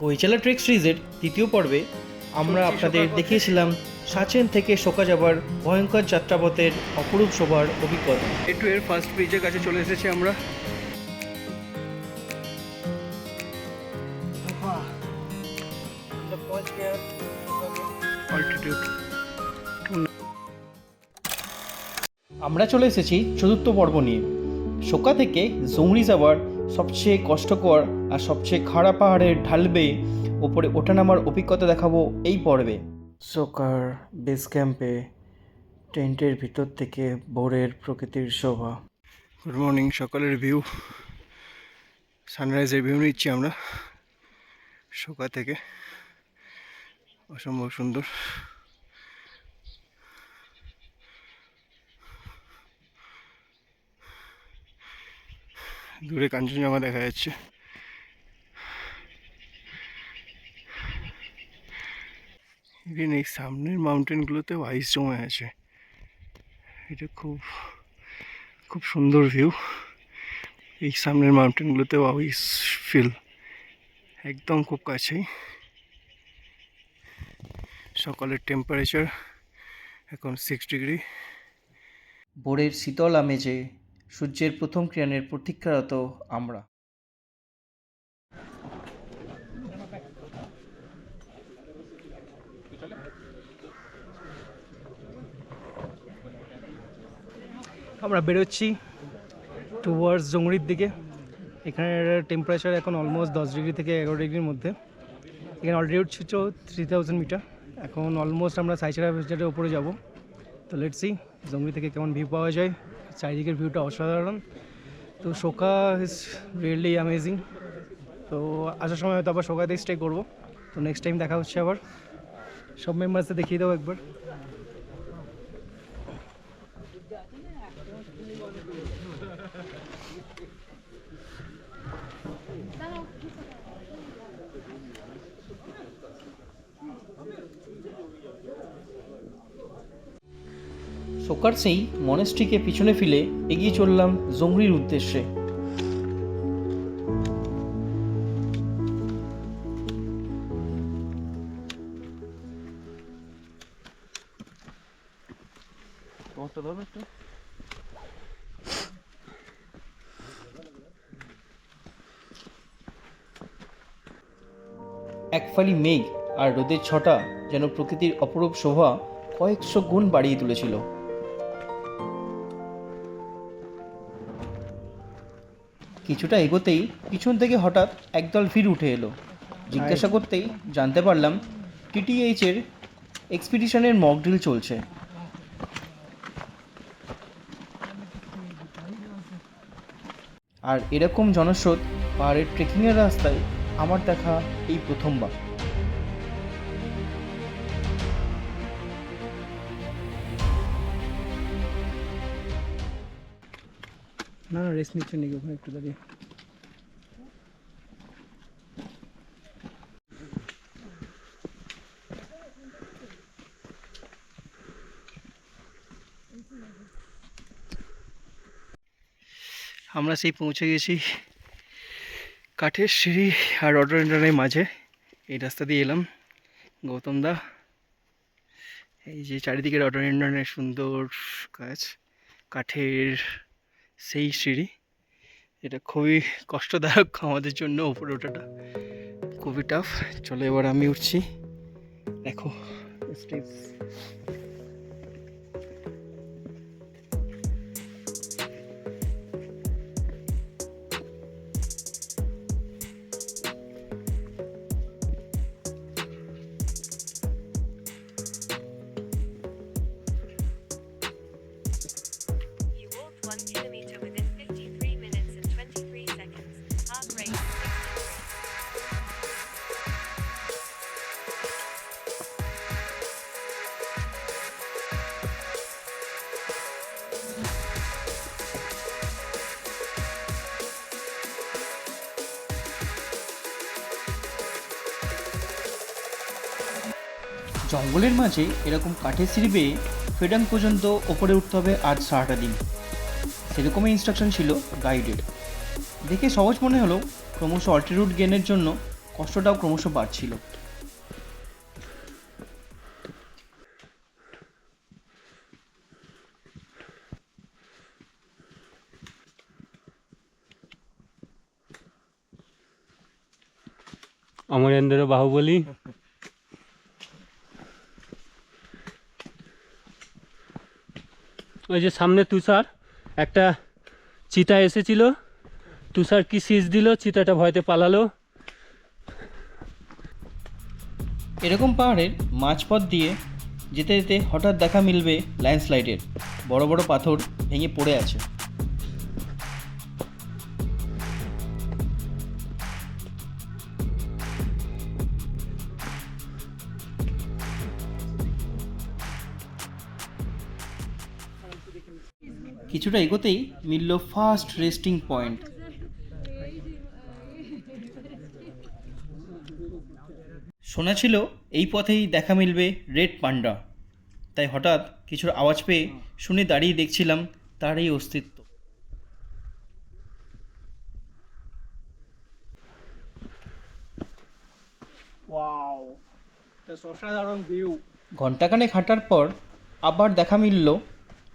কৈচালা trek সিরিজের তৃতীয় পর্বে আমরা আপনাদের দেখিয়েছিলাম সাচেন থেকে শোকা যাবার ভয়ঙ্কর যাত্রাপথের অপরূপ শোভার অভিজ্ঞতা। একটু এর ফার্স্ট ব্রিজের কাছে চলে এসেছি আমরা। আমরা চলে এসেছি চতুর্থ পর্ব নিয়ে। শোকা থেকে জংরি যাওয়ার সবচেয়ে কষ্টকর আর সবচেয়ে খারাপ পাহাড়ের ঢালবে ওপরে ওঠানামার অভিজ্ঞতা দেখাবো এই পর্বে। সোকার বেস ক্যাম্পে টেন্টের ভিতর থেকে ভোরের প্রকৃতির শোভা। গুড মর্নিং সকালের ভিউ সানরাইজের ভিউ নিচ্ছি আমরা সোকা থেকে। অসম্ভব সুন্দর। দূরে কাঞ্চনজঙ্ঘা দেখা যাচ্ছে। ইভেন এই সামনের মাউন্টেনগুলোতেও আইস জমে আছে। এটা খুব খুব সুন্দর ভিউ এই সামনের মাউন্টেনগুলোতেও আইস ফিল একদম খুব কাছেই। সকালের টেম্পারেচার এখন সিক্স ডিগ্রি ভোরের শীতল আমেজে সূর্যের প্রথম কিরণের প্রতীক্ষারত আমরা। আমরা বেরোচ্ছি টুয়ার্ডস জংরির দিকে। এখানের টেম্পারেচার এখন অলমোস্ট দশ ডিগ্রি থেকে এগারো ডিগ্রির মধ্যে। এখানে অলরেডি ছিল থ্রি থাউজেন্ড মিটার এখন অলমোস্ট আমরা সাইচারা ভেস্টারের উপরে যাব। তো লেটস জংরি থেকে কেমন ভিউ পাওয়া যায়। চারিদিকের ভিউটা অসাধারণ। তো শোকা ইজ রিয়েলি অ্যামেজিং তো আসার সময় হয়তো আবার শোকাতেই স্টে করব। তো নেক্সট টাইম দেখা হচ্ছে আবার। সব মেম্বার্সে দেখিয়ে দেবো একবার। শোকার সেই মনেস্ট্রিকে পিছনে ফেলে এগিয়ে চললাম জংরির উদ্দেশ্যে। এক ফালি মেঘ আর রোদের ছটা যেন প্রকৃতির অপরূপ শোভা কয়েকশো গুণ বাড়িয়ে তুলেছিল। কিছুটা এগোতেই পিছন থেকে হঠাৎ একদল ভিড় উঠে এলো। জিজ্ঞাসা করতেই জানতে পারলাম টিটিএইচের এক্সপিডিশনের মক ড্রিল চলছে। আর এরকম জনস্রোত পাহাড়ের ট্রেকিংয়ের রাস্তায় আমার দেখা এই প্রথমবার। না না রেস্ট নিচ্ছে নাকি ওখানে একটু দাঁড়িয়ে? আমরা সেই পৌঁছে গেছি কাঠের সিঁড়ি আর রডরেন্ডনের মাঝে। এই রাস্তা দিয়ে এলাম, গৌতম দা। এই যে চারিদিকে রডরেন্ডনের সুন্দর কাজ, কাঠের সেই সিঁড়ি। এটা খুবই কষ্টদায়ক আমাদের জন্য উপরে ওঠাটা। খুবই টাফ চলো এবার আমি উঠছি। দেখো স্টেপস জঙ্গলের মাঝে এরকম কাঠের সিঁড়ি বেয়ে ফেডাং পর্যন্ত ওপরে উঠতে হবে আজ সারাটা দিন। সেরকমই ইনস্ট্রাকশন ছিল গাইডের দেখে সহজ মনে হলো, ক্রমশ অল্টিটিউড গেনের জন্য কষ্টটাও ক্রমশ বাড়ছিল। অমরেন্দ্র বাহুবলী ওই যে সামনে তুষার, একটা চিতা এসেছিল। তুষার কি সিজ দিল, চিতাটা ভয়তে পালালো। এরকম পাহাড়ের মাঝপথ দিয়ে যেতে যেতে হঠাৎ দেখা মিলবে ল্যান্ডস্লাইডের। বড় বড় পাথর ভেঙে পড়ে আছে। কিছুটা এগোতেই মিলল ফার্স্ট রেস্টিং পয়েন্ট শোনা ছিল এই পথেই দেখা মিলবে রেড পান্ডা। তাই হঠাৎ কিছুর আওয়াজ পেয়ে শুনে দাঁড়িয়ে দেখছিলাম তার এই অস্তিত্ব। ঘণ্টাখানেক হাঁটার পর আবার দেখা মিলল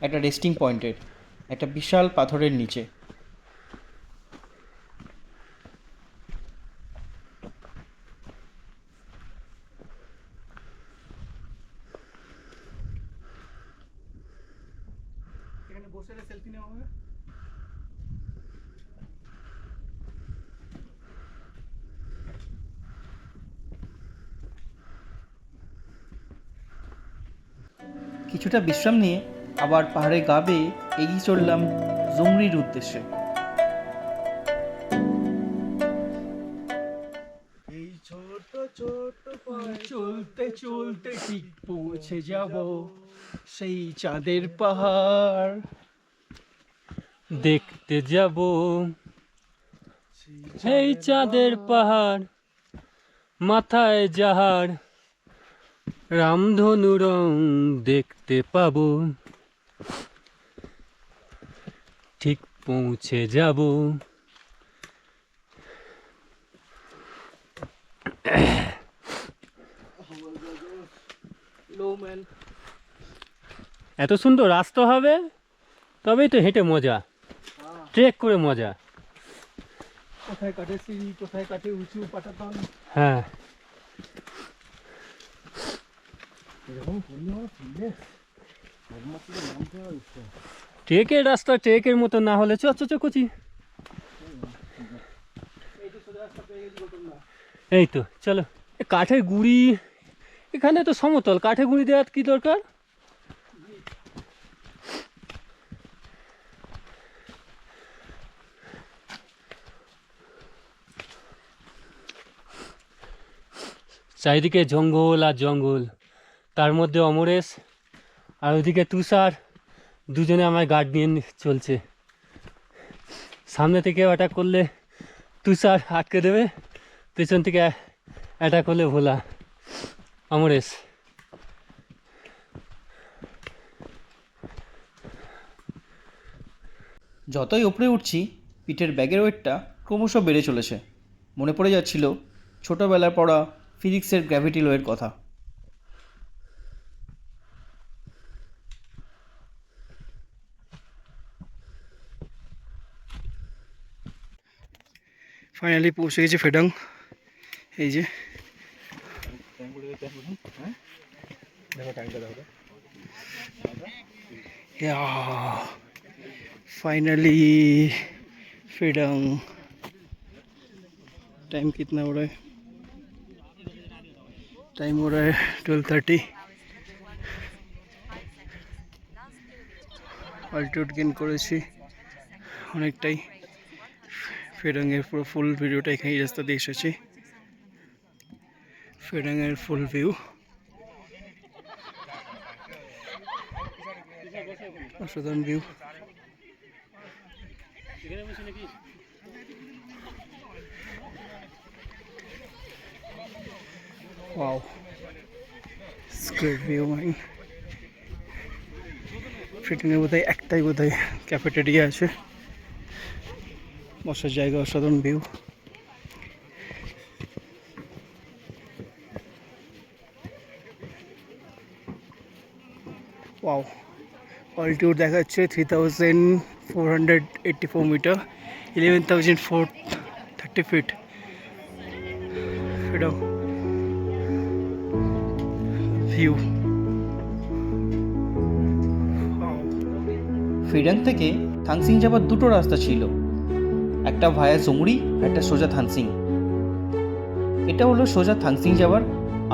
একটা রেস্টিং পয়েন্টের একটা বিশাল পাথরের নিচে। এখানে বসে সেলফি নেওয়া হবে? কিছুটা বিশ্রাম নিয়ে আবার পাহাড়ে গা বেয়ে এগিয়ে চললাম জুমরির উদ্দেশ্যে। চলতে চলতে ঠিক পৌঁছে যাব সেই চাঁদের পাহাড়। দেখতে যাব এই চাঁদের পাহাড়, মাথায় যাহার রামধনু রং দেখতে পাবো। পৌঁছে যাব। এত সুন্দর রাস্তা হবে তবেই তো হেঁটে মজা। ট্রেক করে মজা। কোথায় কাটে সিঁড়ি কোথায় কাটে উঁচু পাটাতন? হ্যাঁ। ট্রেকের রাস্তা ট্রেকের মতো না হলে চ চ কচি। এই তো, চলো। কাঠের গুঁড়ি, এখানে তো সমতল, কাঠের গুঁড়ি দেওয়ার কি দরকার? চারিদিকে জঙ্গল আর জঙ্গল, তার মধ্যে অমরেশ, আর ওইদিকে তুষার। দুজনে আমার গার্ড নিয়ে চলছে। সামনে থেকে অ্যাটাক করলে তুষার আটকে দেবে, পেছন থেকে অ্যাটাক করলে ভোলা। অমরেশ। যতই উপরে উঠছি, পিঠের ব্যাগের ওয়েটটা ক্রমশ বেড়ে চলেছে। মনে পড়ে যাচ্ছিল ছোটোবেলায় পড়া ফিজিক্সের গ্র্যাভিটি লোয়ের কথা। ফাইনালি পৌঁছে গেছি ফেডাং এই যে फाइनली फिडंग टाइम कितना हो रहा है टाइम हो रहा है ट्वेल्व थर्टी অল্টিটিউড গেন করেছি অনেকটাই ফেডাংয়ের পুরো ফুল ভিডিওটা এখানে রাস্তা দিয়ে এসেছি ফেডাংয়ের ফুল ভিউ অসাধারণ view Wow. It's great view, man. ফিটিংয়ে বোধহয় একটাই বোধহয় ক্যাফেটেরিয়া আছে বসার জায়গা, অসাধারণ ভিউ ওয়াও অল্টিউড দেখা যাচ্ছে three thousand four hundred eighty four metre eleven thousand four thirty feet এটাও ভিউ ফিডান থেকে থাংসিং যাবার দুটো রাস্তা ছিল। একটা ভায়া জংড়ি আর একটা সোজা থানসিং। এটা হলো সোজা থানসিং যাওয়ার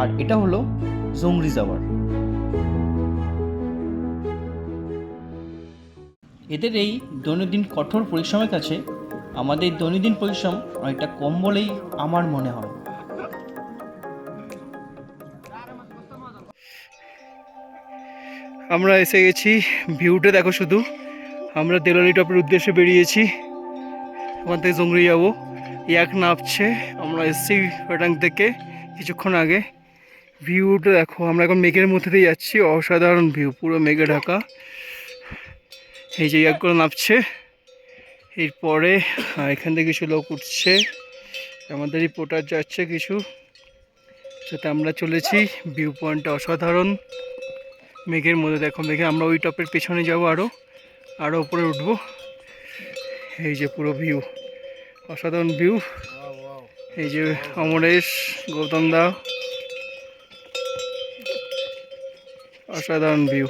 আর এটা হলো জংরি যাওয়ার। এদের এই দৈনন্দিন কঠোর পরিশ্রমের কাছে আমাদের দৈনন্দিন পরিশ্রম অনেকটা কম বলেই আমার মনে হয়। আমরা এসে গেছি, ভিউটা দেখো শুধু। আমরা দেলালি টপের উদ্দেশ্যে বেরিয়েছি। ওখান থেকে জঙ্গলি যাব এক নাপছে আমরা এসেছি ফেটাং থেকে কিছুক্ষণ আগে। ভিউটা দেখো, আমরা এখন মেঘের মধ্যে দিয়ে যাচ্ছি। অসাধারণ ভিউ, পুরো মেঘে ঢাকা। এই যে ইয়াকগুলো নাপছে এরপরে এখান থেকে কিছু লোক উঠছে। আমাদের রিপোর্টার যাচ্ছে কিছু। সাথে আমরা চলেছি। ভিউ পয়েন্টটা অসাধারণ। মেঘের মধ্যে দেখো, মেঘে আমরা ওই টপের পেছনে যাব আরও আরও উপরে উঠবো। এই যে পুরো ভিউ অসাধারণ ভিউ এই যে অমরেশ গৌতম দা অসাধারণ ভিউ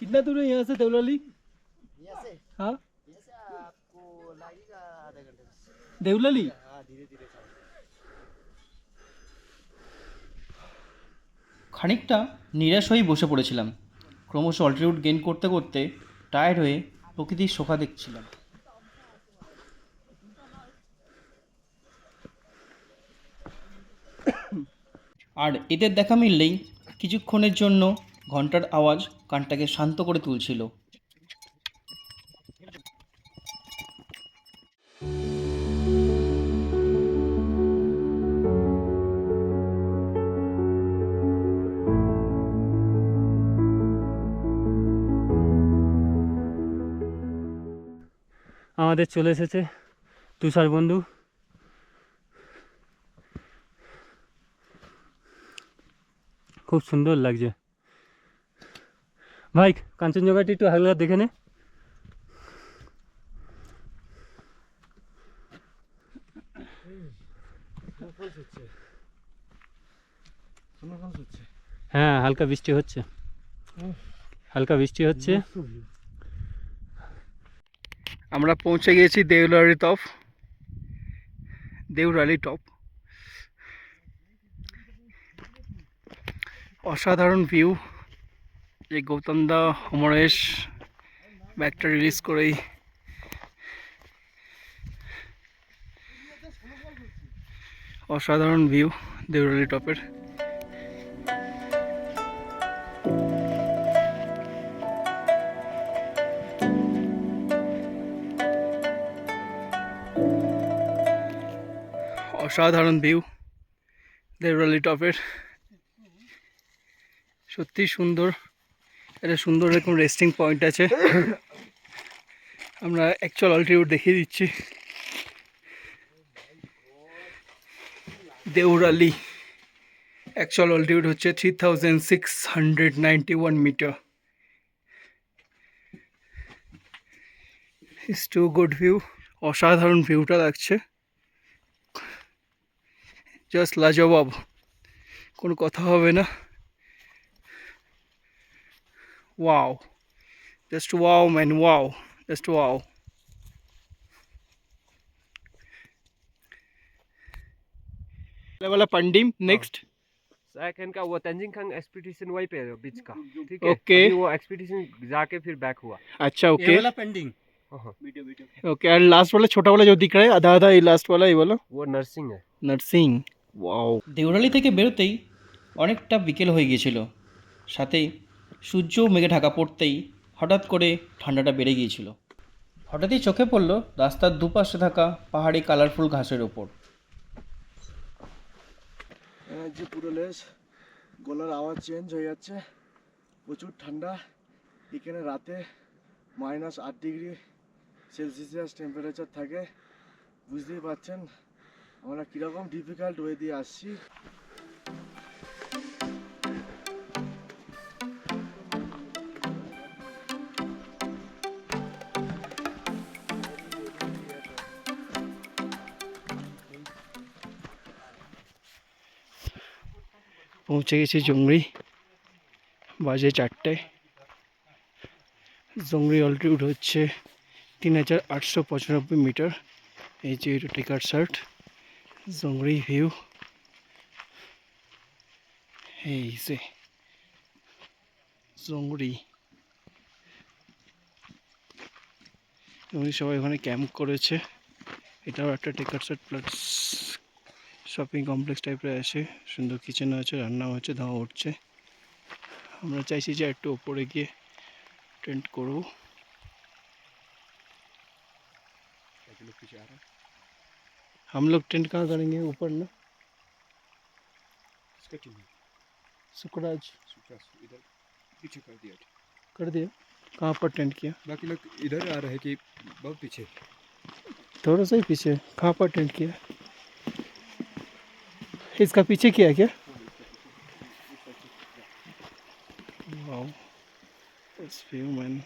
कितना दूर है यहाँ से देवलाली हाँ देवलाली খানিকটা নিরাশ হয়েই বসে পড়েছিলাম। ক্রমশ অল্টিটিউড গেন করতে করতে টায়ার্ড হয়ে প্রকৃতির শোভা দেখছিলাম। আর এদের দেখা মিললেই কিছুক্ষণের জন্য ঘণ্টার আওয়াজ কানটাকে শান্ত করে তুলছিল। আমাদের চলে এসেছে তুষার বন্ধু। খুব সুন্দর লাগছে। ভাই, কাঞ্চনজঙ্ঘাটি একটু হালকা দেখে নে। হ্যাঁ হালকা বৃষ্টি হচ্ছে। হালকা বৃষ্টি হচ্ছে। আমরা পৌঁছে গিয়েছি দেউলারি টপ। দেউরালি টপ। অসাধারণ ভিউ। যে গৌতম দা অমরেশ ব্যাগটা রিলিজ করেই। অসাধারণ ভিউ দেউরালি টপের। অসাধারণ ভিউ দেউরালি টপের সত্যি সুন্দর। একটা সুন্দর এরকম রেস্টিং পয়েন্ট আছে। আমরা অ্যাকচুয়াল অল্টিটিউড দেখিয়ে দিচ্ছি। দেউরালি অ্যাকচুয়াল অল্টিটিউড হচ্ছে three thousand six hundred ninety one metre is too good view অসাধারণ ভিউটা লাগছে। জাস্ট লাজবাব কোনো কথা হবে না wow just wow man wow just wow वाला पंडिम नेक्स्ट सेकंड का वो तंजिंग खंग एक्सपीडिशन वहीं पे है बीच का ठीक है Okay. अभी वो एक्सपीडिशन जाके फिर बैक हुआ अच्छा ओके पेंडिंग ओके और लास्ट वाला छोटा वाला जो दिख रहा है आधा आधा ये लास्ट वाला ये वाला वो नर्सिंग है नर्सिंग वाओ দেউরালি থেকে বেরোতেই অনেকটা বিকেল হয়ে গিয়েছিল। সাথে সূর্যও মেঘে ঢাকা পড়তেই হঠাৎ করে ঠান্ডাটা বেড়ে গিয়েছিল। হঠাৎই চোখে পড়ল রাস্তার দুপাশে থাকা পাহাড়ি কালারফুল ঘাসের ওপর। এই যে পুরো লেস গলার আওয়াজ চেঞ্জ হয়ে যাচ্ছে। প্রচুর ঠান্ডা। এখানে রাতে মাইনাস আট ডিগ্রি সেলসিয়াস টেম্পারেচার থাকে। বুঝতেই পারছেন আমরা কীরকম ডিফিকাল্ট ওয়ে দিয়ে আসছি? পৌঁছে গেছি জংরি, বাজে চারটায় জংরি অল্টিটিউড হচ্ছে তিন হাজার আটশো পঁচানব্বই মিটার, এই যে এটা টিকার শার্ট জংরি ভিউ এই যে জংরি সবাই ওখানে ক্যাম্প করেছে। এটাও একটা টিকার প্লাস শপিং কমপ্লেক্স টাইপের আছে। সুন্দর কিচেন আছে, রান্নাও হচ্ছে, ধোঁয়া উঠছে। আমরা চাইছি যে একটু ওপরে গিয়ে টেন্ট করব। हम लोग टेंट कहाँ करेंगे? ऊपर ना? सुकराज पीछे कर दिया। कर दिया? कहाँ पर टेंट किया? बाकी लोग इधर आ रहे कि बहुत पीछे। थोड़ा सा ही पीछे। कहाँ पर टेंट किया? इसका पीछे किया क्या? वाओ। इट्स व्यू मैन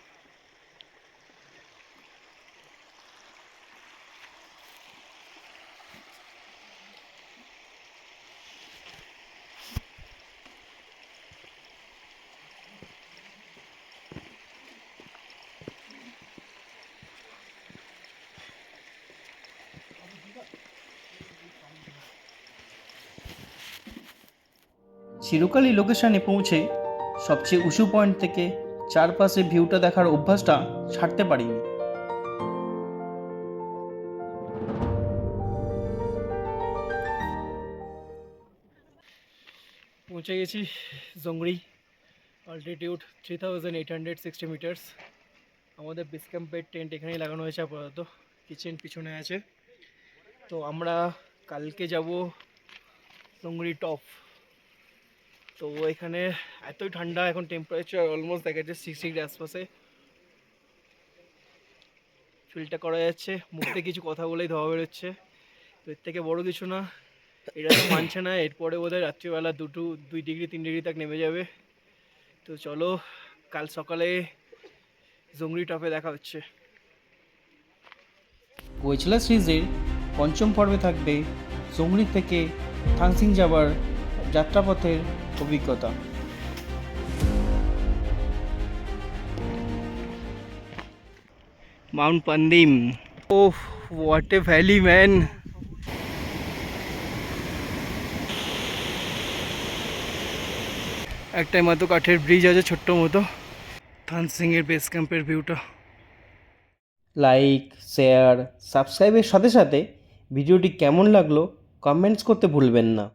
চিরকালই লোকেশনে পৌঁছে সবচেয়ে উঁচু পয়েন্ট থেকে চারপাশে ভিউটা দেখার অভ্যাসটা ছাড়তে পারিনি। পৌঁছে গেছি Dzongri altitude three thousand eight hundred sixty metres আমাদের বেস ক্যাম্পের টেন্ট এখানেই লাগানো হয়েছে আপাতত কিচেন পিছনে আছে। তো আমরা কালকে যাব জংরি টপ তো এখানে এতই ঠান্ডা, এখন টেম্পারেচার অলমোস্ট দেখা যাচ্ছে সিক্স ডিগ্রি আশপাশে। ফিলটা করা যাচ্ছে মুখে কিছু কথা বলেই ধোয়া বেরোচ্ছে। তো এর থেকে বড় কিছু না এটা তো মানছে না, এরপরে বোধহয় রাত্রিবেলা দুটো, দুই ডিগ্রি তিন ডিগ্রি তাক নেমে যাবে। তো চলো, কাল সকালে জংরি টপে দেখা হচ্ছে। কোয়েচলা সিরিজের পঞ্চম পর্বে থাকবে জংরি থেকে থাংসিং যাবার যাত্রাপথের অভিজ্ঞতা। মাউন্ট পান্দিম ও হোয়াট এ ভ্যালি ম্যান একটাই মতো কাঠের ব্রিজ আছে, ছোট্ট মতো। থানসিংয়ের বেস ক্যাম্পের ভিউটা লাইক শেয়ার সাবস্ক্রাইবের সাথে সাথে ভিডিওটি কেমন লাগল কমেন্টস করতে ভুলবেন না।